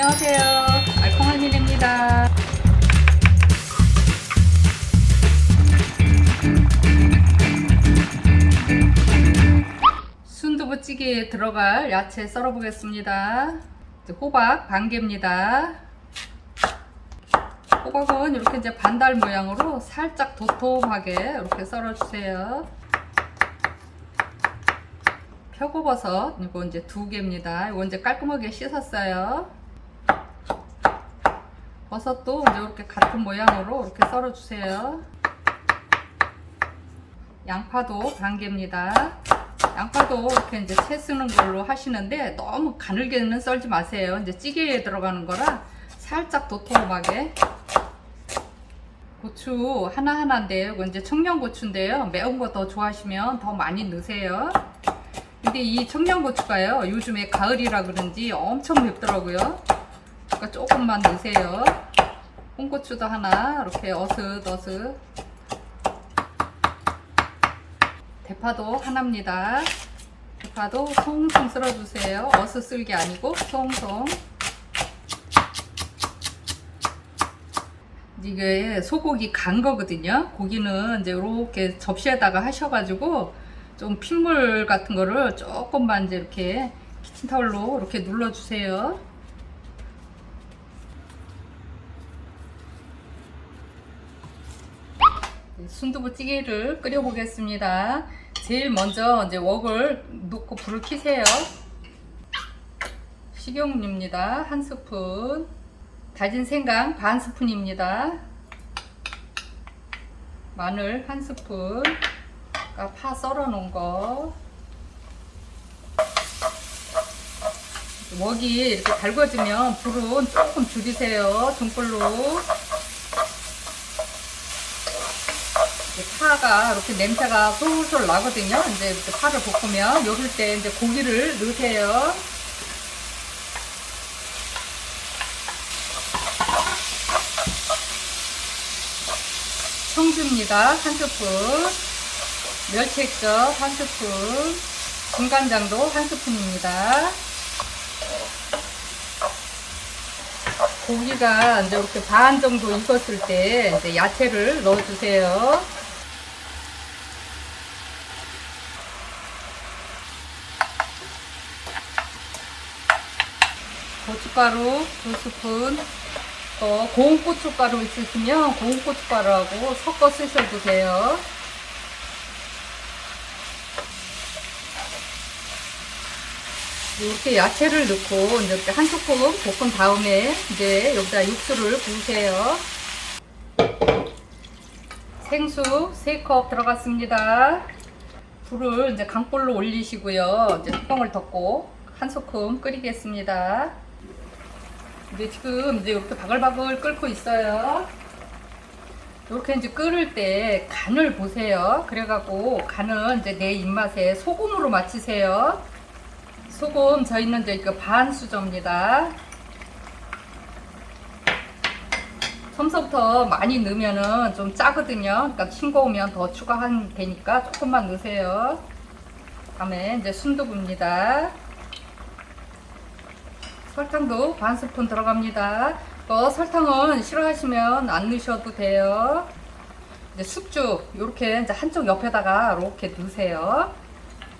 안녕하세요. 알콩할미입니다. 순두부찌개에 들어갈 야채 썰어 보겠습니다. 이제 호박 반 개입니다. 호박은 이렇게 이제 반달 모양으로 살짝 도톰하게 이렇게 썰어 주세요. 표고버섯 이거 이제 두 개입니다. 이거 이제 깔끔하게 씻었어요. 버섯도 이렇게 같은 모양으로 이렇게 썰어 주세요. 양파도 반 개입니다. 양파도 이렇게 이제 채 쓰는 걸로 하시는데 너무 가늘게는 썰지 마세요. 이제 찌개에 들어가는 거라 살짝 도톰하게 고추 하나하나인데요. 이거 이제 청양고추인데요. 매운 거 더 좋아하시면 더 많이 넣으세요. 근데 이 청양고추가요. 요즘에 가을이라 그런지 엄청 맵더라고요. 그러니까 조금만 넣으세요. 홍고추도 하나 이렇게 어슷어슷 대파도 하나입니다. 대파도 송송 썰어주세요. 어슷 쓸게 아니고 송송. 이게 소고기 간 거거든요. 고기는 이제 이렇게 접시에다가 하셔가지고 좀 핏물 같은 거를 조금만 이제 이렇게 키친타올로 이렇게 눌러주세요. 순두부찌개를 끓여 보겠습니다. 제일 먼저 이제 웍을 놓고 불을 켜세요. 식용유입니다. 한 스푼. 다진 생강 반 스푼입니다. 마늘 한 스푼. 파 썰어 놓은 거. 웍이 이렇게 달궈지면 불은 조금 줄이세요. 중불로. 이렇게 파가 이렇게 냄새가 솔솔 나거든요. 이제 파를 볶으면 요럴 때 이제 고기를 넣으세요. 청주입니다. 한 스푼. 멸치액젓 한 스푼. 군간장도 한 스푼입니다. 고기가 이제 이렇게 반 정도 익었을 때 이제 야채를 넣어주세요. 고춧가루 두 스푼, 또 고운 고춧가루 있으시면 고운 고춧가루하고 섞어 쓰셔도 돼요. 이렇게 야채를 넣고 이렇게 한 스푼 볶은 다음에 이제 여기다 육수를 부으세요. 생수 3컵 들어갔습니다. 불을 이제 강불로 올리시고요. 이제 뚜껑을 덮고 한 소끔 끓이겠습니다. 이제 지금 이제 이렇게 바글바글 끓고 있어요. 이렇게 이제 끓을 때 간을 보세요. 그래갖고 간은 이제 내 입맛에 소금으로 맞추세요. 소금 저희는 이제 이거 반 수저입니다. 처음서부터 많이 넣으면은 좀 짜거든요. 그러니까 싱거우면 더 추가하면 되니까 조금만 넣으세요. 다음에 이제 순두부입니다. 설탕도 반 스푼 들어갑니다. 어, 설탕은 싫어하시면 안 넣으셔도 돼요. 이제 숙주 이렇게 이제 한쪽 옆에다가 이렇게 넣으세요.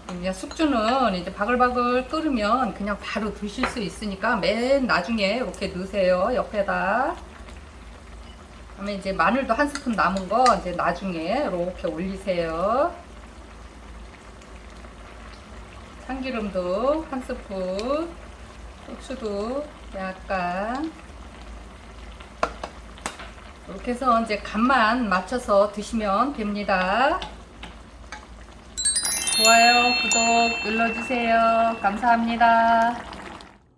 그냥 숙주는 이제 바글바글 끓으면 그냥 바로 드실 수 있으니까 맨 나중에 이렇게 넣으세요. 옆에다. 그다음에 이제 마늘도 한 스푼 남은 거 이제 나중에 이렇게 올리세요. 참기름도 한 스푼, 고추도 약간 이렇게 해서 이제 간만 맞춰서 드시면 됩니다. 좋아요, 구독 눌러주세요. 감사합니다.